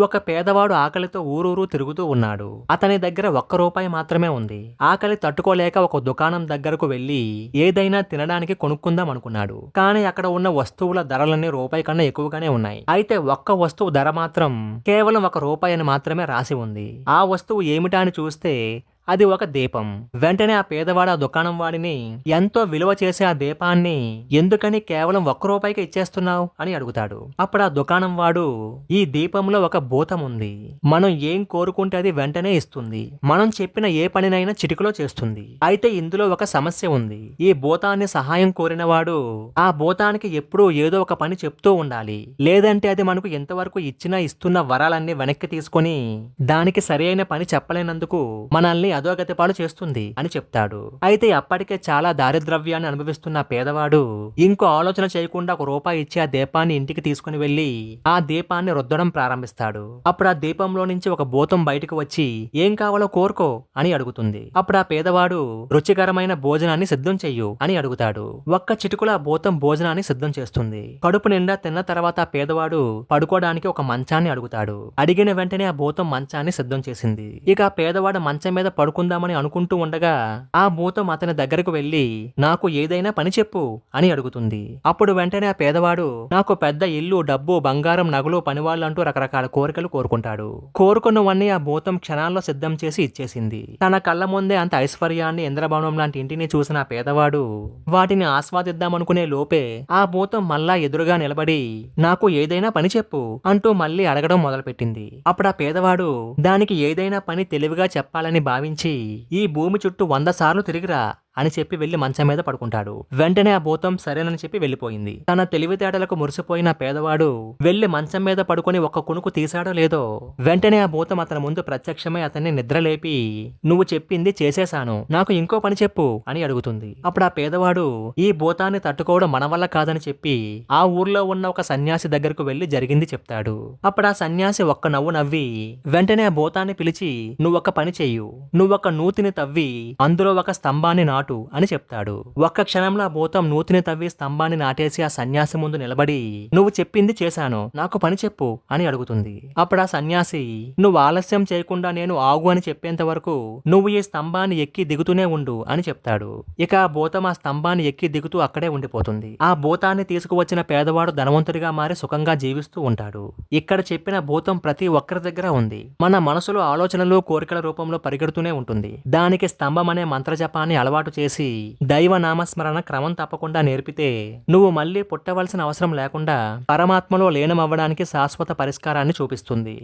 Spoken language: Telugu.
ఒక పేదవాడు ఆకలితో ఊరూరు తిరుగుతూ ఉన్నాడు. అతని దగ్గర ఒక్క రూపాయి మాత్రమే ఉంది. ఆకలి తట్టుకోలేక ఒక దుకాణం దగ్గరకు వెళ్ళి ఏదైనా తినడానికి కొనుక్కుందాం అనుకున్నాడు. కానీ అక్కడ ఉన్న వస్తువుల ధరలన్నీ రూపాయి కన్నా ఎక్కువగానే ఉన్నాయి. అయితే ఒక్క వస్తువు ధర మాత్రం కేవలం ఒక రూపాయి అని మాత్రమే రాసి ఉంది. ఆ వస్తువు ఏమిటా అని చూస్తే అది ఒక దీపం. వెంటనే ఆ పేదవాడు ఆ దుకాణం వాడిని ఎంతో విలువ చేసే ఆ దీపాన్ని ఎందుకని కేవలం ఒక్క రూపాయికి ఇచ్చేస్తున్నావు? అని అడుగుతాడు. అప్పుడు ఆ దుకాణం వాడు ఈ దీపంలో ఒక భూతం ఉంది. మనం ఏం కోరుకుంటే అది వెంటనే ఇస్తుంది. మనం చెప్పిన ఏ పనినైనా చిటికలో చేస్తుంది. అయితే ఇందులో ఒక సమస్య ఉంది. ఈ భూతాన్ని సహాయం కోరిన వాడు ఆ భూతానికి ఎప్పుడూ ఏదో ఒక పని చెప్తూ ఉండాలి. లేదంటే అది మనకు ఎంతవరకు ఇచ్చినా ఇస్తున్న వరాలన్నీ వెనక్కి తీసుకొని దానికి సరైన పని చెప్పలేనందుకు మనల్ని అధోగతి పాలు చేస్తుంది అని చెప్తాడు. అయితే అప్పటికే చాలా దారిద్రవ్యాన్ని అనుభవిస్తున్న పేదవాడు ఇంకో ఆలోచన చేయకుండా ఒక రూపాయి ఇచ్చి ఆ దీపాన్ని ఇంటికి తీసుకుని వెళ్ళి ఆ దీపాన్ని రుద్దడం ప్రారంభిస్తాడు. అప్పుడు ఆ దీపంలో నుంచి ఒక భూతం బయటకు వచ్చి ఏం కావాలో కోరుకో అని అడుగుతుంది. అప్పుడు ఆ పేదవాడు రుచికరమైన భోజనాన్ని సిద్ధం చెయ్యు అని అడుగుతాడు. ఒక్క చిటుకుల ఆ భూతం భోజనాన్ని సిద్ధం చేస్తుంది. కడుపు నిండా తిన్న తర్వాత ఆ పేదవాడు పడుకోవడానికి ఒక మంచాన్ని అడుగుతాడు. అడిగిన వెంటనే ఆ భూతం మంచాన్ని సిద్ధం చేసింది. ఇక ఆ పేదవాడు మంచం మీద ఆడుకుందామని అనుకుంటూ ఉండగా ఆ భూతం అతని దగ్గరకు వెళ్ళి నాకు ఏదైనా పని చెప్పు అని అడుగుతుంది. అప్పుడు వెంటనే ఆ పేదవాడు నాకు పెద్ద ఇల్లు డబ్బు బంగారం నగలు పనివాళ్ళు అంటూ రకరకాల కోరికలు కోరుకుంటాడు. కోరుకున్నవన్నీ ఆ భూతం క్షణాల్లో సిద్ధం చేసి ఇచ్చేసింది. తన కళ్ళ ముందే అంత ఐశ్వర్యాన్ని ఇంద్రభవనం లాంటి ఇంటిని చూసిన ఆ పేదవాడు వాటిని ఆస్వాదిద్దామనుకునే లోపే ఆ భూతం మళ్ళా ఎదురుగా నిలబడి నాకు ఏదైనా పని చెప్పు అంటూ మళ్ళీ అడగడం మొదలుపెట్టింది. అప్పుడు ఆ పేదవాడు దానికి ఏదైనా పని తెలివిగా చెప్పాలని భావించి ఈ భూమి చుట్టూ వంద సార్లు తిరిగిరా. అని చెప్పి వెళ్ళి మంచం మీద పడుకుంటాడు. వెంటనే ఆ భూతం సరేనని చెప్పి వెళ్ళిపోయింది తన తెలివితేటలకు మురిసిపోయిన పేదవాడు వెళ్ళి మంచం మీద పడుకొని ఒక్క కునుకు తీశాడో లేదో వెంటనే ఆ భూతం అతని ముందు ప్రత్యక్షమై అతన్ని నిద్రలేపి నువ్వు చెప్పింది చేసేశాను. నాకు ఇంకో పని చెప్పు అని అడుగుతుంది. అప్పుడు ఆ పేదవాడు ఈ భూతాన్ని తట్టుకోవడం మన వల్ల కాదని చెప్పి ఆ ఊర్లో ఉన్న ఒక సన్యాసి దగ్గరకు వెళ్ళి జరిగింది చెప్తాడు. అప్పుడు ఆ సన్యాసి ఒక్క నవ్వు నవ్వి వెంటనే ఆ భూతాన్ని పిలిచి నువ్వొక్క పని చెయ్యు. నువ్వొక నూతిని తవ్వి అందులో ఒక స్తంభాన్ని నాటు. అని చెప్తాడు. ఒక్క క్షణంలో ఆ భూతం నూతిని తవ్వి స్తంభాన్ని నాటేసి ఆ సన్యాసి ముందు నిలబడి నువ్వు చెప్పింది చేశాను నాకు పని చెప్పు అని అడుగుతుంది. అప్పుడు ఆ సన్యాసి నువ్వు ఆలస్యం చేయకుండా నేను ఆగు అని చెప్పేంత వరకు నువ్వు ఈ స్తంభాన్ని ఎక్కి దిగుతూనే ఉండు అని చెప్తాడు. ఇక ఆ భూతం ఆ స్తంభాన్ని ఎక్కి దిగుతూ అక్కడే ఉండిపోతుంది. ఆ భూతాన్ని తీసుకువచ్చిన పేదవాడు ధనవంతుడిగా మారి సుఖంగా జీవిస్తూ ఉంటాడు. ఇక్కడ చెప్పిన భూతం ప్రతి ఒక్కరి దగ్గర ఉంది. మన మనసులో ఆలోచనలు కోరికల రూపంలో పరిగెడుతూనే ఉంటుంది. దానికి స్తంభం అనే మంత్రజపాన్ని అలవాటు చేసి దైవ నామస్మరణ క్రమం తప్పకుండా నేర్పితే నువ్వు మళ్ళీ పుట్టవలసిన అవసరం లేకుండా పరమాత్మలో లీనమవ్వడానికి శాశ్వత పరిష్కారాన్ని చూపిస్తుంది.